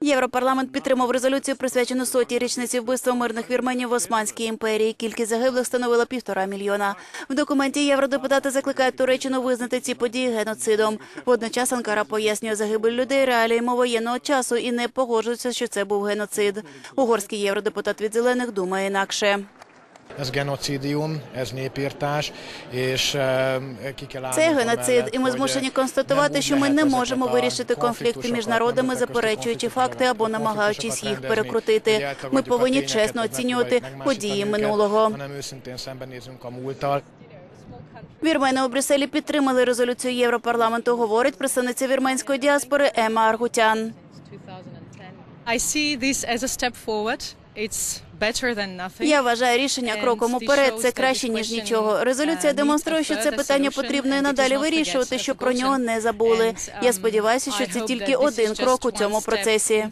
Європарламент підтримав резолюцію, присвячену сотій річниці вбивства мирних вірменів в Османській імперії. Кількість загиблих становила півтора мільйона. В документі євродепутати закликають Туреччину визнати ці події геноцидом. Водночас Анкара пояснює загибель людей реаліями воєнного часу і не погоджується, що це був геноцид. Угорський євродепутат від зелених думає інакше. Ez genocidium, ez népírtás, és е, ki kell Це геноцид, і ми змушені констатувати, що ми не можемо вирішити конфлікти між народами, заперечуючи факти або намагаючись їх перекрутити. Ми повинні чесно оцінювати події минулого. Вірмени у Брюсселі підтримали резолюцію Європарламенту, говорить представниця вірменської діаспори Ема Аргутян. I see this as a step forward. Я вважаю рішення кроком уперед. Це краще ніж нічого. Резолюція демонструє, що це питання потрібно і надалі вирішувати, щоб про нього не забули. Я сподіваюся, що це тільки один крок у цьому процесі.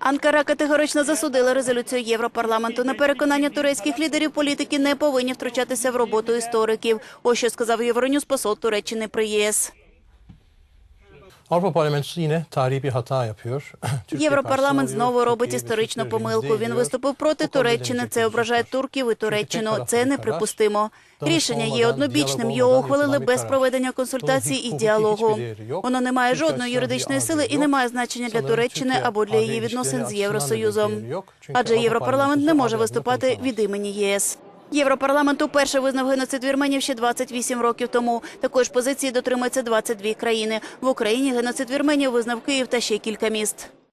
Анкара категорично засудила резолюцію Європарламенту. На переконання турецьких лідерів політики не повинні втручатися в роботу істориків. Ось що сказав Євронюс посол Туреччини при ЄС. Avrupa Parlamentosu yine tarihi bir hata yapıyor. Türkiye Європарламент знову робить історичну помилку. Він виступив проти Туреччини. Це ображає турків і Туреччину. Це неприпустимо. Рішення є однобічним. Його ухвалили без проведення консультацій і діалогу. Воно не має жодної юридичної сили і не має значення для Туреччини або для її відносин з Євросоюзом. Адже Європарламент не може виступати від імені ЄС. Європарламент уперше визнав геноцид вірменів ще 28 років тому. Також позиції дотримуються 22 країни. В Україні геноцид вірменів визнав Київ та ще кілька міст.